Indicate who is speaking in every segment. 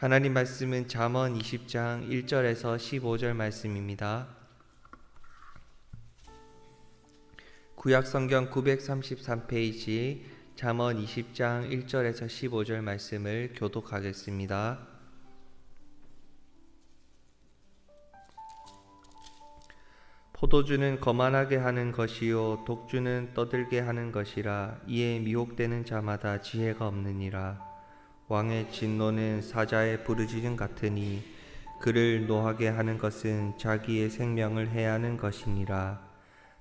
Speaker 1: 하나님 말씀은 잠언 20장 1절에서 15절 말씀입니다. 구약 성경 933페이지 잠언 20장 1절에서 15절 말씀을 교독하겠습니다. 포도주는 거만하게 하는 것이요 독주는 떠들게 하는 것이라 이에 미혹되는 자마다 지혜가 없느니라 왕의 진노는 사자의 부르짖음 같으니 그를 노하게 하는 것은 자기의 생명을 해하는 것이니라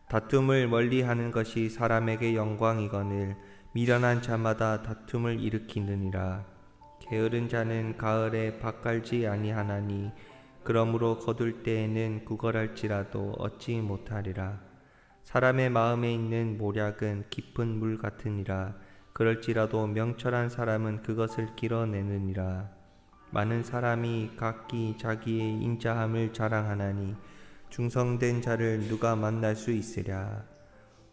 Speaker 1: 다툼을 멀리하는 것이 사람에게 영광이거늘 미련한 자마다 다툼을 일으키느니라 게으른 자는 가을에 밭갈지 아니하나니 그러므로 거둘 때에는 구걸할지라도 얻지 못하리라. 사람의 마음에 있는 모략은 깊은 물 같으니라. 그럴지라도 명철한 사람은 그것을 길어내느니라. 많은 사람이 각기 자기의 인자함을 자랑하나니 중성된 자를 누가 만날 수 있으랴.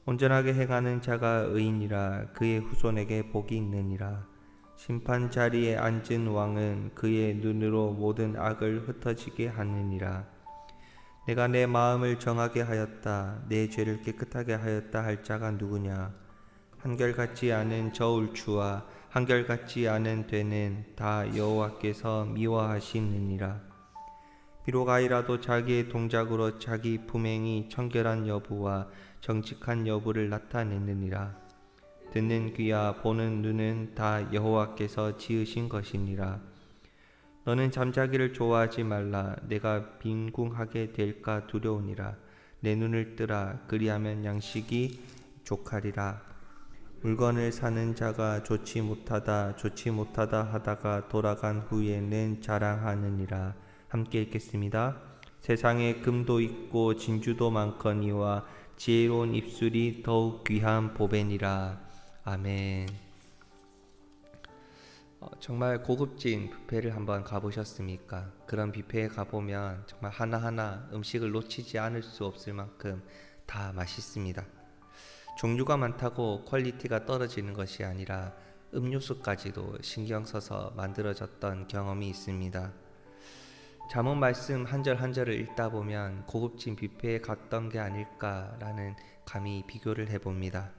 Speaker 1: 온전하게 행하는 자가 의인이라 그의 후손에게 복이 있느니라. 심판 자리에 앉은 왕은 그의 눈으로 모든 악을 흩어지게 하느니라. 내가 내 마음을 정하게 하였다. 내 죄를 깨끗하게 하였다 할 자가 누구냐? 한결같지 않은 저울추와 한결같지 않은 되는 다 여호와께서 미워하시느니라. 비록 아이라도 자기의 동작으로 자기 품행이 청결한 여부와 정직한 여부를 나타내느니라. 듣는 귀와 보는 눈은 다 여호와께서 지으신 것이니라. 너는 잠자기를 좋아하지 말라. 내가 빈궁하게 될까 두려우니라. 내 눈을 뜨라. 그리하면 양식이 족하리라. 물건을 사는 자가 좋지 못하다 좋지 못하다 하다가 돌아간 후에는 자랑하느니라. 함께 읽겠습니다. 세상에 금도 있고 진주도 많거니와 지혜로운 입술이 더욱 귀한 보배니라. 아멘. 어, 정말 고급진 뷔페를 한번 가보셨습니까? 그런 뷔페에 가보면 정말 하나하나 음식을 놓치지 않을 수 없을 만큼 다 맛있습니다. 종류가 많다고 퀄리티가 떨어지는 것이 아니라 음료수까지도 신경 써서 만들어졌던 경험이 있습니다. 잠언 말씀 한 절 한 절을 읽다 보면 고급진 뷔페에 갔던 게 아닐까라는 감히 비교를 해봅니다.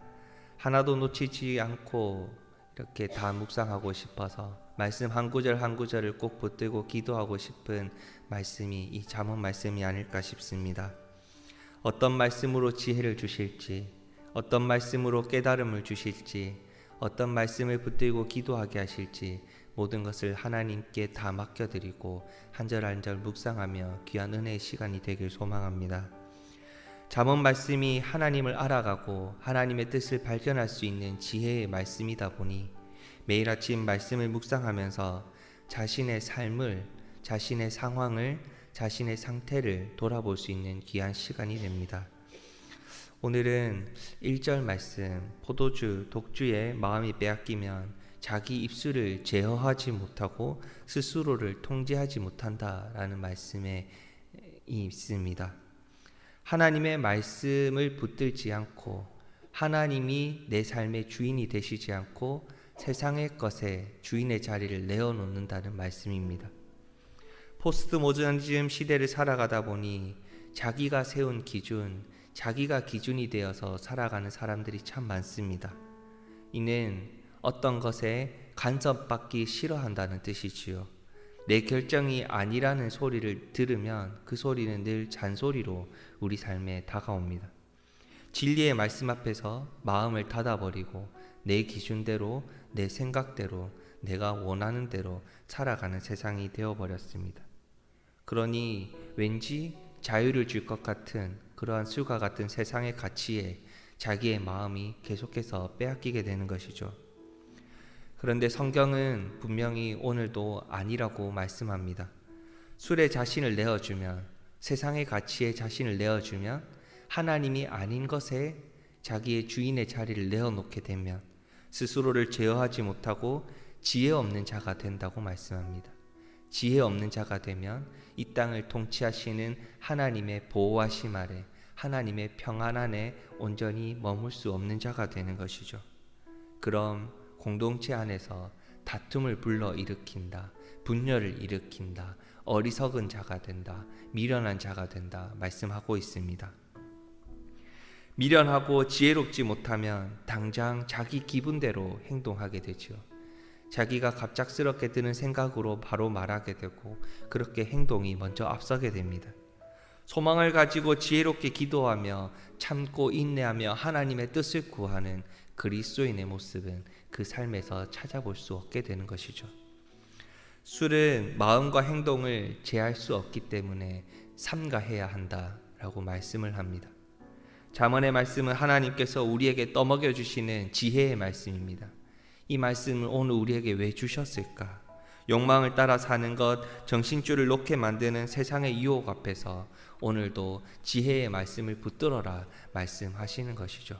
Speaker 1: 하나도 놓치지 않고 이렇게 다 묵상하고 싶어서 말씀 한 구절 한 구절을 꼭 붙들고 기도하고 싶은 말씀이 이 잠언 말씀이 아닐까 싶습니다. 어떤 말씀으로 지혜를 주실지, 어떤 말씀으로 깨달음을 주실지, 어떤 말씀을 붙들고 기도하게 하실지 모든 것을 하나님께 다 맡겨드리고 한절 한절 묵상하며 귀한 은혜의 시간이 되길 소망합니다. 잠언 말씀이 하나님을 알아가고 하나님의 뜻을 발견할 수 있는 지혜의 말씀이다 보니 매일 아침 말씀을 묵상하면서 자신의 삶을, 자신의 상황을, 자신의 상태를 돌아볼 수 있는 귀한 시간이 됩니다. 오늘은 1절 말씀, 포도주, 독주에 마음이 빼앗기면 자기 입술을 제어하지 못하고 스스로를 통제하지 못한다라는 말씀에 있습니다. 하나님의 말씀을 붙들지 않고 하나님이 내 삶의 주인이 되시지 않고 세상의 것에 주인의 자리를 내어놓는다는 말씀입니다. 포스트 모더니즘 시대를 살아가다 보니 자기가 세운 기준, 자기가 기준이 되어서 살아가는 사람들이 참 많습니다. 이는 어떤 것에 간섭받기 싫어한다는 뜻이지요. 내 결정이 아니라는 소리를 들으면 그 소리는 늘 잔소리로 우리 삶에 다가옵니다. 진리의 말씀 앞에서 마음을 닫아버리고 내 기준대로, 내 생각대로, 내가 원하는 대로 살아가는 세상이 되어버렸습니다. 그러니 왠지 자유를 줄 것 같은 그러한 술과 같은 세상의 가치에 자기의 마음이 계속해서 빼앗기게 되는 것이죠. 그런데 성경은 분명히 오늘도 아니라고 말씀합니다. 술에 자신을 내어주면 세상의 가치에 자신을 내어주면 하나님이 아닌 것에 자기의 주인의 자리를 내어놓게 되면 스스로를 제어하지 못하고 지혜 없는 자가 된다고 말씀합니다. 지혜 없는 자가 되면 이 땅을 통치하시는 하나님의 보호하심 아래 하나님의 평안 안에 온전히 머물 수 없는 자가 되는 것이죠. 그럼 공동체 안에서 다툼을 불러 일으킨다. 분열을 일으킨다. 어리석은 자가 된다. 미련한 자가 된다. 말씀하고 있습니다. 미련하고 지혜롭지 못하면 당장 자기 기분대로 행동하게 되죠. 자기가 갑작스럽게 드는 생각으로 바로 말하게 되고 그렇게 행동이 먼저 앞서게 됩니다. 소망을 가지고 지혜롭게 기도하며 참고 인내하며 하나님의 뜻을 구하는 그리스도인의 모습은 그 삶에서 찾아볼 수 없게 되는 것이죠. 술은 마음과 행동을 제할 수 없기 때문에 삼가해야 한다라고 말씀을 합니다. 잠언의 말씀은 하나님께서 우리에게 떠먹여 주시는 지혜의 말씀입니다. 이 말씀을 오늘 우리에게 왜 주셨을까? 욕망을 따라 사는 것, 정신줄을 놓게 만드는 세상의 유혹 앞에서 오늘도 지혜의 말씀을 붙들어라 말씀하시는 것이죠.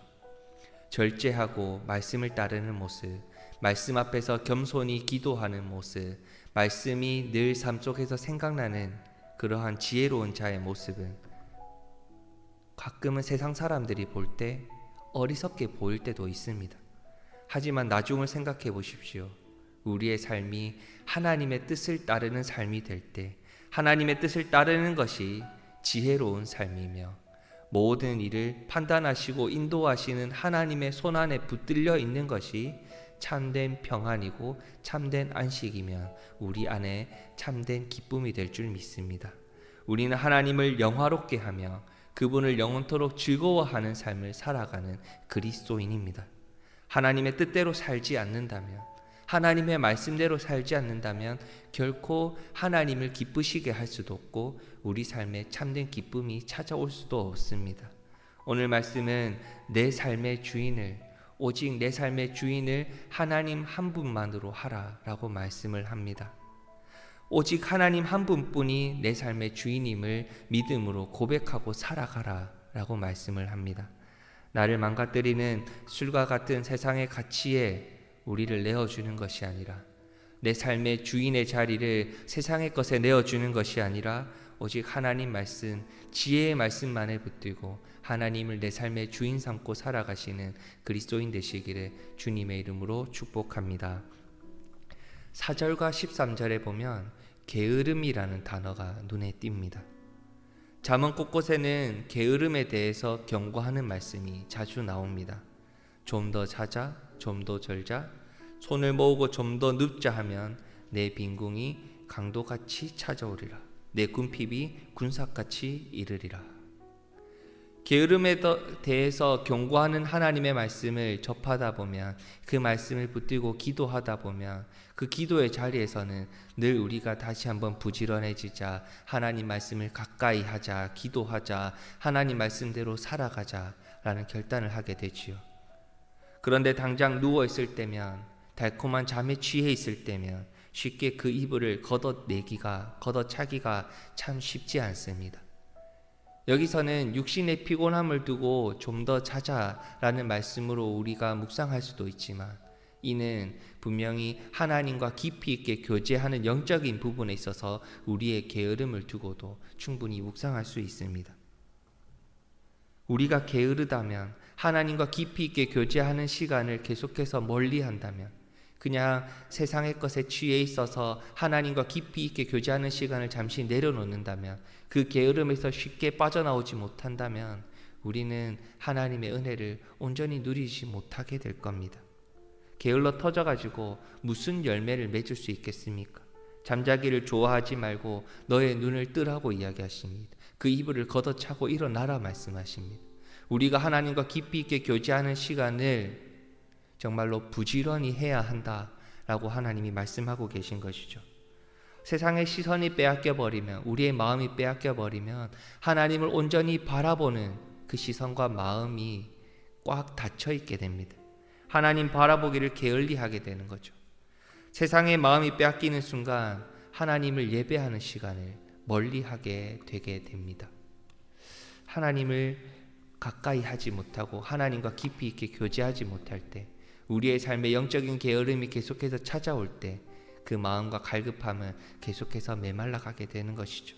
Speaker 1: 절제하고 말씀을 따르는 모습, 말씀 앞에서 겸손히 기도하는 모습, 말씀이 늘 삶 속에서 생각나는 그러한 지혜로운 자의 모습은 가끔은 세상 사람들이 볼 때 어리석게 보일 때도 있습니다. 하지만 나중을 생각해 보십시오. 우리의 삶이 하나님의 뜻을 따르는 삶이 될 때 하나님의 뜻을 따르는 것이 지혜로운 삶이며 모든 일을 판단하시고 인도하시는 하나님의 손안에 붙들려 있는 것이 참된 평안이고 참된 안식이면 우리 안에 참된 기쁨이 될 줄 믿습니다. 우리는 하나님을 영화롭게 하며 그분을 영원토록 즐거워하는 삶을 살아가는 그리스도인입니다. 하나님의 뜻대로 살지 않는다면 하나님의 말씀대로 살지 않는다면 결코 하나님을 기쁘시게 할 수도 없고 우리 삶에 참된 기쁨이 찾아올 수도 없습니다. 오늘 말씀은 내 삶의 주인을 오직 내 삶의 주인을 하나님 한 분만으로 하라라고 말씀을 합니다. 오직 하나님 한 분뿐이 내 삶의 주인임을 믿음으로 고백하고 살아가라라고 말씀을 합니다. 나를 망가뜨리는 술과 같은 세상의 가치에 우리를 내어주는 것이 아니라 내 삶의 주인의 자리를 세상의 것에 내어주는 것이 아니라 오직 하나님 말씀, 지혜의 말씀만을 붙들고 하나님을 내 삶의 주인 삼고 살아가시는 그리스도인 되시기를 주님의 이름으로 축복합니다. 4절과 13절에 보면 게으름이라는 단어가 눈에 띕니다. 잠언 곳곳에는 게으름에 대해서 경고하는 말씀이 자주 나옵니다. 좀 더 자자, 좀 더 절자, 손을 모으고 좀 더 눕자 하면 내 빈궁이 강도같이 찾아오리라. 내 군핍이 군삭같이 이르리라. 게으름에 대해서 경고하는 하나님의 말씀을 접하다 보면 그 말씀을 붙들고 기도하다 보면 그 기도의 자리에서는 늘 우리가 다시 한번 부지런해지자 하나님 말씀을 가까이 하자 기도하자 하나님 말씀대로 살아가자라는 결단을 하게 되지요. 그런데 당장 누워 있을 때면 달콤한 잠에 취해 있을 때면 쉽게 그 이불을 걷어내기가 걷어차기가 참 쉽지 않습니다. 여기서는 육신의 피곤함을 두고 좀더 자자라는 말씀으로 우리가 묵상할 수도 있지만 이는 분명히 하나님과 깊이 있게 교제하는 영적인 부분에 있어서 우리의 게으름을 두고도 충분히 묵상할 수 있습니다. 우리가 게으르다면 하나님과 깊이 있게 교제하는 시간을 계속해서 멀리 한다면 그냥 세상의 것에 취해 있어서 하나님과 깊이 있게 교제하는 시간을 잠시 내려놓는다면 그 게으름에서 쉽게 빠져나오지 못한다면 우리는 하나님의 은혜를 온전히 누리지 못하게 될 겁니다. 게을러 터져가지고 무슨 열매를 맺을 수 있겠습니까? 잠자기를 좋아하지 말고 너의 눈을 뜨라고 이야기하십니다. 그 이불을 걷어차고 일어나라 말씀하십니다. 우리가 하나님과 깊이 있게 교제하는 시간을 정말로 부지런히 해야 한다라고 하나님이 말씀하고 계신 것이죠. 세상의 시선이 빼앗겨 버리면 우리의 마음이 빼앗겨 버리면 하나님을 온전히 바라보는 그 시선과 마음이 꽉 닫혀 있게 됩니다. 하나님 바라보기를 게을리 하게 되는 거죠. 세상의 마음이 빼앗기는 순간 하나님을 예배하는 시간을 멀리 하게 되게 됩니다. 하나님을 가까이 하지 못하고 하나님과 깊이 있게 교제하지 못할 때 우리의 삶의 영적인 게으름이 계속해서 찾아올 때 그 마음과 갈급함은 계속해서 메말라 가게 되는 것이죠.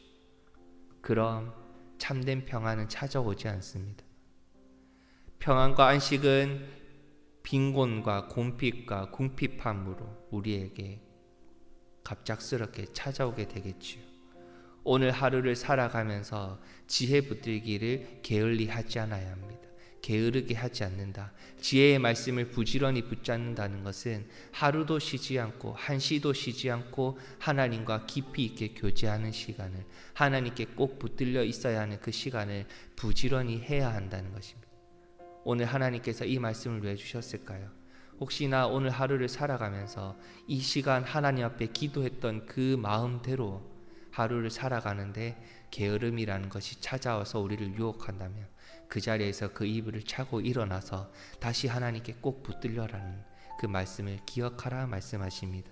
Speaker 1: 그럼 참된 평안은 찾아오지 않습니다. 평안과 안식은 빈곤과 공핍과 궁핍함으로 우리에게 갑작스럽게 찾아오게 되겠지요. 오늘 하루를 살아가면서 지혜 붙들기를 게을리 하지 않아야 합니다. 게으르게 하지 않는다. 지혜의 말씀을 부지런히 붙잡는다는 것은 하루도 쉬지 않고 한시도 쉬지 않고 하나님과 깊이 있게 교제하는 시간을 하나님께 꼭 붙들려 있어야 하는 그 시간을 부지런히 해야 한다는 것입니다. 오늘 하나님께서 이 말씀을 왜 주셨을까요? 혹시나 오늘 하루를 살아가면서 이 시간 하나님 앞에 기도했던 그 마음대로 하루를 살아가는데 게으름이라는 것이 찾아와서 우리를 유혹한다면 그 자리에서 그 이불을 차고 일어나서 다시 하나님께 꼭 붙들려라는 그 말씀을 기억하라 말씀하십니다.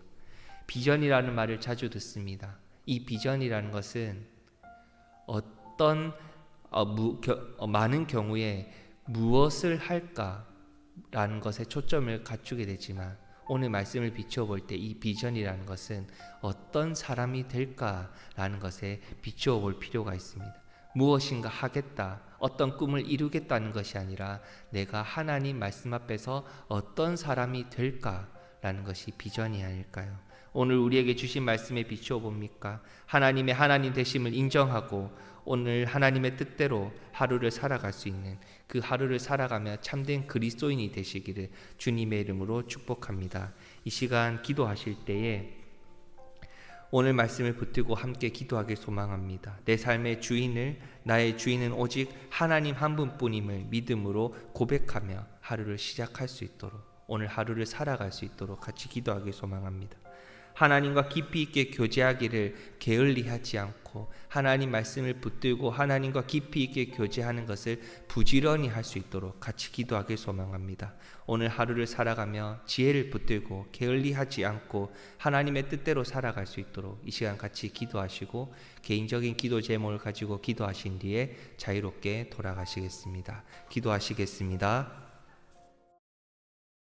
Speaker 1: 비전이라는 말을 자주 듣습니다. 이 비전이라는 것은 어떤 어, 무, 겨, 어, 많은 경우에 무엇을 할까라는 것에 초점을 갖추게 되지만 오늘 말씀을 비추어 볼 때 이 비전이라는 것은 어떤 사람이 될까라는 것에 비추어 볼 필요가 있습니다. 무엇인가 하겠다, 어떤 꿈을 이루겠다는 것이 아니라 내가 하나님 말씀 앞에서 어떤 사람이 될까라는 것이 비전이 아닐까요? 오늘 우리에게 주신 말씀에 비추어 봅니까? 하나님의 하나님 되심을 인정하고 오늘 하나님의 뜻대로 하루를 살아갈 수 있는 그 하루를 살아가며 참된 그리스도인이 되시기를 주님의 이름으로 축복합니다. 이 시간 기도하실 때에 오늘 말씀을 붙들고 함께 기도하길 소망합니다. 내 삶의 주인을 나의 주인은 오직 하나님 한 분뿐임을 믿음으로 고백하며 하루를 시작할 수 있도록 오늘 하루를 살아갈 수 있도록 같이 기도하길 소망합니다. 하나님과 깊이 있게 교제하기를 게을리하지 않고 하나님 말씀을 붙들고 하나님과 깊이 있게 교제하는 것을 부지런히 할 수 있도록 같이 기도하길 소망합니다. 오늘 하루를 살아가며 지혜를 붙들고 게을리하지 않고 하나님의 뜻대로 살아갈 수 있도록 이 시간 같이 기도하시고 개인적인 기도 제목을 가지고 기도하신 뒤에 자유롭게 돌아가시겠습니다. 기도하시겠습니다.